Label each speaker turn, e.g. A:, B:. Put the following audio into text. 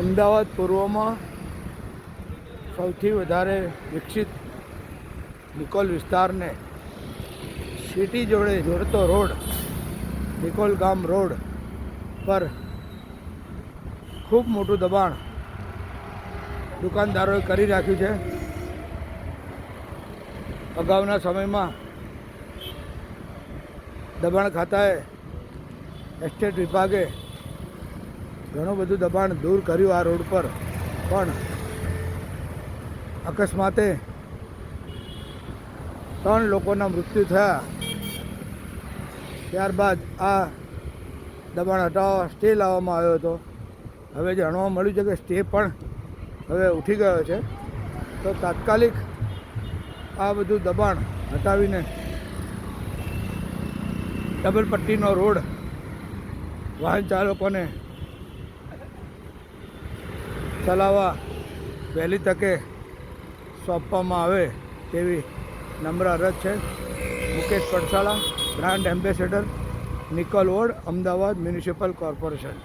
A: અમદાવાદ પૂર્વમાં સૌથી વધારે વિકસિત નિકોલ વિસ્તારને સિટી જોડે જોડતો રોડ, નિકોલ ગામ રોડ પર ખૂબ મોટું દબાણ દુકાનદારોએ કરી રાખ્યું છે. અગાઉના સમયમાં દબાણ ખાતાએ, એસ્ટેટ વિભાગે ઘણું બધું દબાણ દૂર કર્યું આ રોડ પર. પણ અકસ્માતે ત્રણ લોકોના મૃત્યુ થયા. ત્યારબાદ આ દબાણ હટાવવા સ્ટે લાવવામાં આવ્યો હતો. હવે જાણવા મળ્યું છે કે સ્ટે પણ હવે ઉઠી ગયો છે. તો તાત્કાલિક આ બધું દબાણ હટાવીને ડબલ પટ્ટીનો રોડ વાહન ચાલકોને ચલાવવા વહેલી તકે સોંપવામાં આવે તેવી નમ્ર અરજ છે. Mukesh Padsala brand ambassador Nikol ward, Ahmedabad municipal corporation.